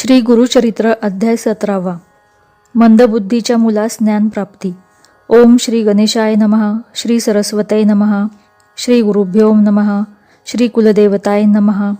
श्री गुरुचरित्र अध्याय सतरावा. मंदबुद्धीच्या मुलास ज्ञानप्राप्ती ओम श्री गणेशाय नमः श्री सरस्वतय नमः श्री गुरुभ्यो नमः श्री कुलदेवताय नमः.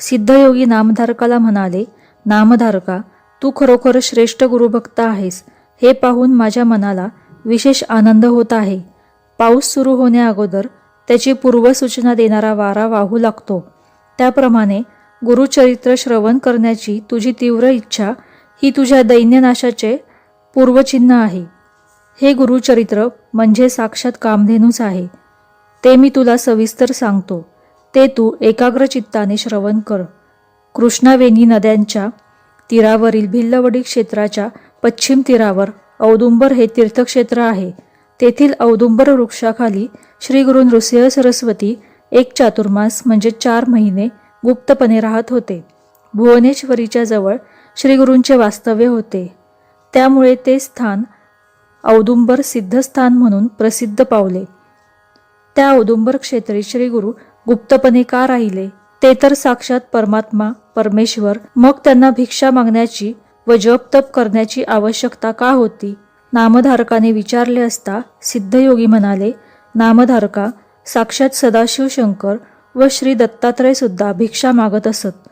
सिद्धयोगी नामधारकाला म्हणाले नामधारका तू खरोखर श्रेष्ठ गुरुभक्त आहेस. हे पाहून माझ्या मनाला विशेष आनंद होत आहे. पाऊस सुरू होण्याअगोदर त्याची पूर्वसूचना देणारा वारा वाहू लागतो. त्याप्रमाणे गुरुचरित्र श्रवण करण्याची तुझी तीव्र इच्छा ही तुझ्या दैन्यनाशाचे पूर्वचिन्ह आहे. हे गुरुचरित्र म्हणजे साक्षात कामधेनूच आहे. ते मी तुला सविस्तर सांगतो. ते तू एकाग्र चित्ताने श्रवण कर. कृष्णावेणी नद्यांच्या तीरावरील भिल्लवडी क्षेत्राच्या पश्चिम तीरावर औदुंबर हे तीर्थक्षेत्र आहे. तेथील औदुंबर वृक्षाखाली श्री गुरु नृसिंह सरस्वती एक चातुर्मास म्हणजे चार महिने गुप्तपणे राहत होते. भुवनेश्वरीच्या जवळ श्रीगुरूंचे वास्तव्य होते. त्यामुळे ते स्थान औदुंबर सिद्धस्थान म्हणून प्रसिद्ध पावले. त्या औदुंबर क्षेत्री श्रीगुरु गुप्तपणे का राहिले? ते तर साक्षात परमात्मा परमेश्वर मग त्यांना भिक्षा मागण्याची व जपतप करण्याची आवश्यकता का होती? नामधारकाने विचारले असता सिद्धयोगी म्हणाले नामधारका साक्षात सदाशिव शंकर व श्री दत्तात्रयसुद्धा भिक्षा मागत असत.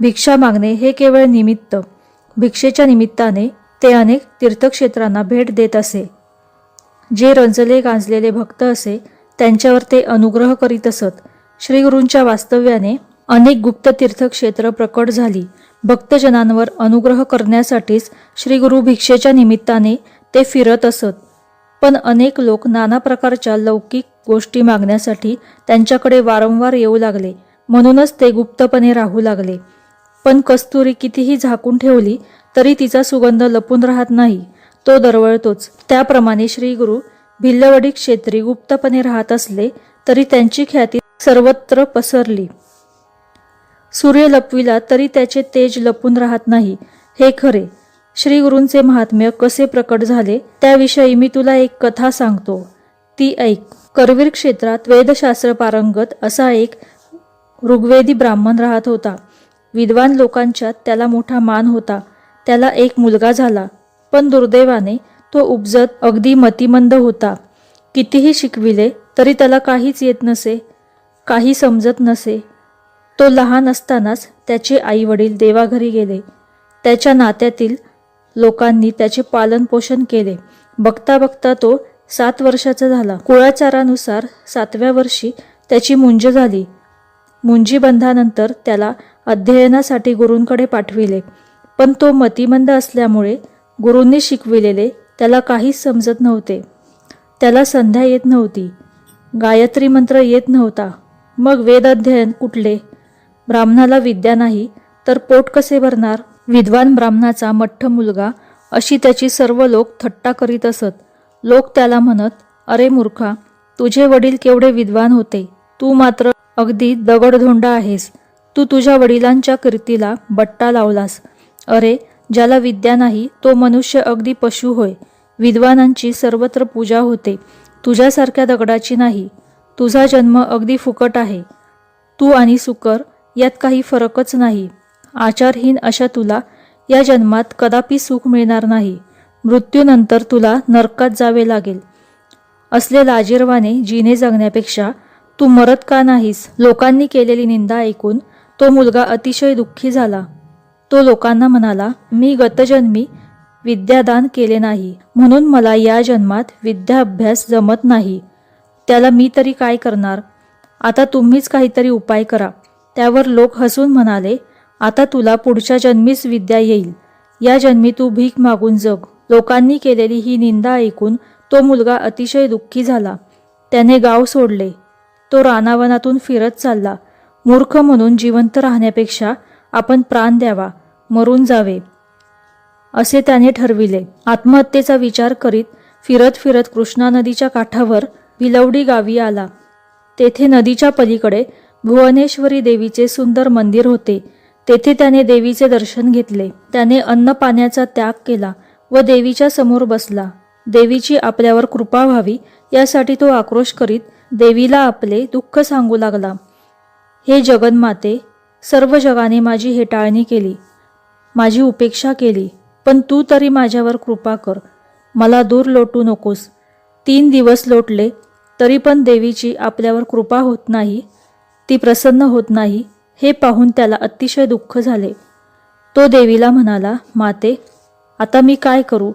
भिक्षा मागणे हे केवळ निमित्त. भिक्षेच्या निमित्ताने ते अनेक तीर्थक्षेत्रांना भेट देत असे. जे रंजले गांजलेले भक्त असे त्यांच्यावर ते अनुग्रह करीत असत. श्रीगुरूंच्या वास्तव्याने अनेक गुप्त तीर्थक्षेत्र प्रकट झाली. भक्तजनांवर अनुग्रह करण्यासाठीच श्रीगुरु भिक्षेच्या निमित्ताने ते फिरत असत. पण अनेक लोक नाना प्रकारच्या लौकिक गोष्टी मागण्यासाठी त्यांच्याकडे वारंवार येऊ लागले. म्हणूनच ते गुप्तपणे राहू लागले. पण कस्तुरी कितीही झाकून ठेवली तरी तिचा सुगंध लपून राहत नाही. तो दरवळतोच. त्याप्रमाणे श्रीगुरु भिल्लवडी क्षेत्री गुप्तपणे राहत असले तरी त्यांची ख्याती सर्वत्र पसरली. सूर्य लपविला तरी त्याचे तेज लपून राहत नाही. हे खरे. श्री गुरूंचे महात्म्य कसे प्रकट झाले त्याविषयी मी तुला एक कथा सांगतो. ती ऐक. करवीर क्षेत्रात वेदशास्त्र पारंगत असा एक ऋग्वेदी ब्राह्मण राहत होता. विद्वान लोकांच्यात त्याला मोठा मान होता. त्याला एक मुलगा झाला. पण दुर्दैवाने तो उपजत अगदी मतिमंद होता. कितीही शिकविले तरी त्याला काहीच येत नसे काही समजत नसे. तो लहान असतानाच त्याचे आई वडील देवाघरी गेले. त्याच्या नात्यातील लोकांनी त्याचे पालन पोषण केले. बघता बघता तो सात वर्षाचा झाला. कुळाचारानुसार सातव्या वर्षी त्याची मुंज झाली. मुंजीबंधानंतर त्याला अध्ययनासाठी गुरूंकडे पाठविले. पण तो मतिमंद असल्यामुळे गुरूंनी शिकविलेले त्याला काहीच समजत नव्हते. त्याला संध्या येत नव्हती. गायत्री मंत्र येत नव्हता. मग वेद अध्ययन कुठले? ब्राह्मणाला विद्या नाही तर पोट कसे भरणार? विद्वान ब्राह्मणाचा मठ्ठ मुलगा अशी त्याची सर्व लोक थट्टा करीत असत. लोक त्याला म्हणत अरे मूर्खा तुझे वडील केवढे विद्वान होते. तू मात्र अगदी दगडधोंडा आहेस. तू तुझ्या वडिलांच्या कीर्तीला बट्टा लावलास. अरे ज्याला विद्या नाही तो मनुष्य अगदी पशु होय. विद्वानांची सर्वत्र पूजा होते. तुझ्यासारख्या दगडाची नाही. तुझा जन्म अगदी फुकट आहे. तू आणि सुकर यात काही फरकच नाही. आचारहीन अशा तुला या जन्मात कदापि सुख मिळणार नाही. मृत्यूनंतर तुला नरकात जावे लागेल. असले लाजीरवाने जिने जगण्यापेक्षा तू मरत का नाहीस? लोकांनी केलेली निंदा ऐकून तो मुलगा अतिशय दुःखी झाला. तो लोकांना म्हणाला मी गतजन्मी विद्यादान केले नाही. म्हणून मला या जन्मात विद्या अभ्यास जमत नाही. त्याला मी तरी काय करणार? आता तुम्हीच काहीतरी उपाय करा. त्यावर लोक हसून म्हणाले आता तुला पुढच्या जन्मीच विद्या येईल. या जन्मी तू भीक मागून जग. लोकांनी केलेली ही निंदा ऐकून तो मुलगा अतिशय दुःखी झाला. त्याने गाव सोडले. तो रानावनातून फिरत चालला. मूर्ख म्हणून जिवंत राहण्यापेक्षा आपण प्राण द्यावा मरून जावे असे त्याने ठरविले. आत्महत्येचा विचार करीत फिरत फिरत कृष्णा नदीच्या काठावर भिलवडी गावी आला. तेथे नदीच्या पलीकडे भुवनेश्वरी देवीचे सुंदर मंदिर होते. तेथे त्याने देवीचे दर्शन घेतले. त्याने अन्न पाण्याचा त्याग केला व देवीच्या समोर बसला. देवीची आपल्यावर कृपा व्हावी यासाठी तो आक्रोश करीत देवीला आपले दुःख सांगू लागला. हे जगन्माते सर्व जगाने माझी हेटाळणी केली माझी उपेक्षा केली पण तू तरी माझ्यावर कृपा कर. मला दूर लोटू नकोस. तीन दिवस लोटले तरी पण देवीची आपल्यावर कृपा होत नाही ती प्रसन्न होत नाही. हे पाहून त्याला अतिशय दुःख झाले. तो देवीला म्हणाला माते आता मी काय करू?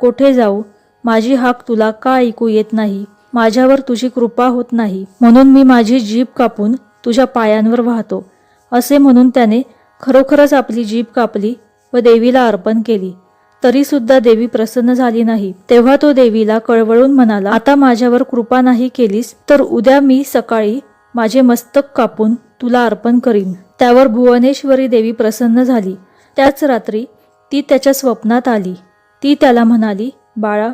कोठे जाऊ? माझी हाक तुला का ऐकू येत नाही? माझ्यावर तुझी कृपा होत नाही. म्हणून मी माझी जीभ कापून तुझ्या पायांवर वाहतो. असे म्हणून त्याने खरोखरच आपली जीभ कापली व देवीला अर्पण केली. तरीसुद्धा देवी प्रसन्न झाली नाही. तेव्हा तो देवीला कळवळून म्हणाला आता माझ्यावर कृपा नाही केलीस तर उद्या मी सकाळी माझे मस्तक कापून तुला अर्पण करीन. त्यावर भुवनेश्वरी देवी प्रसन्न झाली. त्याच रात्री ती त्याच्या स्वप्नात आली. ती त्याला म्हणाली बाळा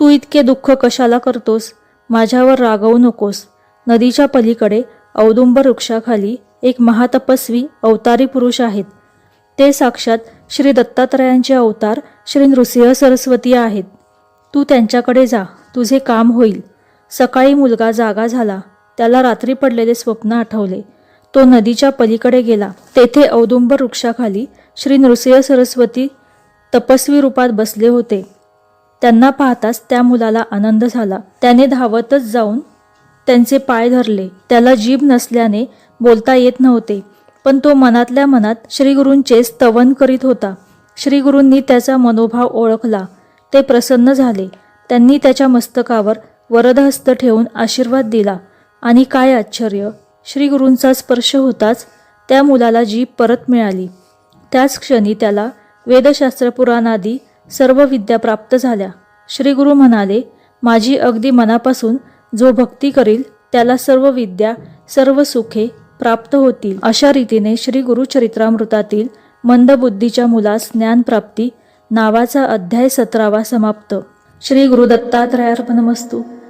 तू इतके दुःख कशाला करतोस? माझ्यावर रागवू नकोस. नदीच्या पलीकडे औदुंब वृक्षाखाली एक महातपस्वी अवतारी पुरुष आहेत. ते साक्षात श्री दत्तात्रयांचे अवतार श्री नृसिंह सरस्वती आहेत. तू त्यांच्याकडे जा. तुझे काम होईल. सकाळी मुलगा जागा झाला. त्याला रात्री पडलेले स्वप्न आठवले. तो नदीच्या पलीकडे गेला. तेथे औदुंबर वृक्षाखाली श्री नृसिंह सरस्वती तपस्वी रूपात बसले होते. त्यांना पाहताच त्या मुलाला आनंद झाला. त्याने धावतच जाऊन त्यांचे पाय धरले. त्याला जीभ नसल्याने बोलता येत नव्हते पण तो मनातल्या मनात श्रीगुरूंचे स्तवन करीत होता. श्रीगुरूंनी त्याचा मनोभाव ओळखला. ते प्रसन्न झाले. त्यांनी त्याच्या मस्तकावर वरदहस्त ठेवून आशीर्वाद दिला. आणि काय आश्चर्य! श्रीगुरूंचा स्पर्श होताच त्या मुलाला जीभ परत मिळाली. त्याच क्षणी त्याला वेदशास्त्र पुराणादी सर्व विद्या प्राप्त झाल्या. श्रीगुरु म्हणाले माझी अगदी मनापासून जो भक्ती करील त्याला सर्व विद्या सर्व सुखे प्राप्त होतील. अशा रीतीने श्री गुरुचरित्रामृतातील मंदबुद्धीच्या मुलास ज्ञानप्राप्ती नावाचा अध्याय सतरावा समाप्त. श्री गुरु दत्तात्रयार्पणमस्तू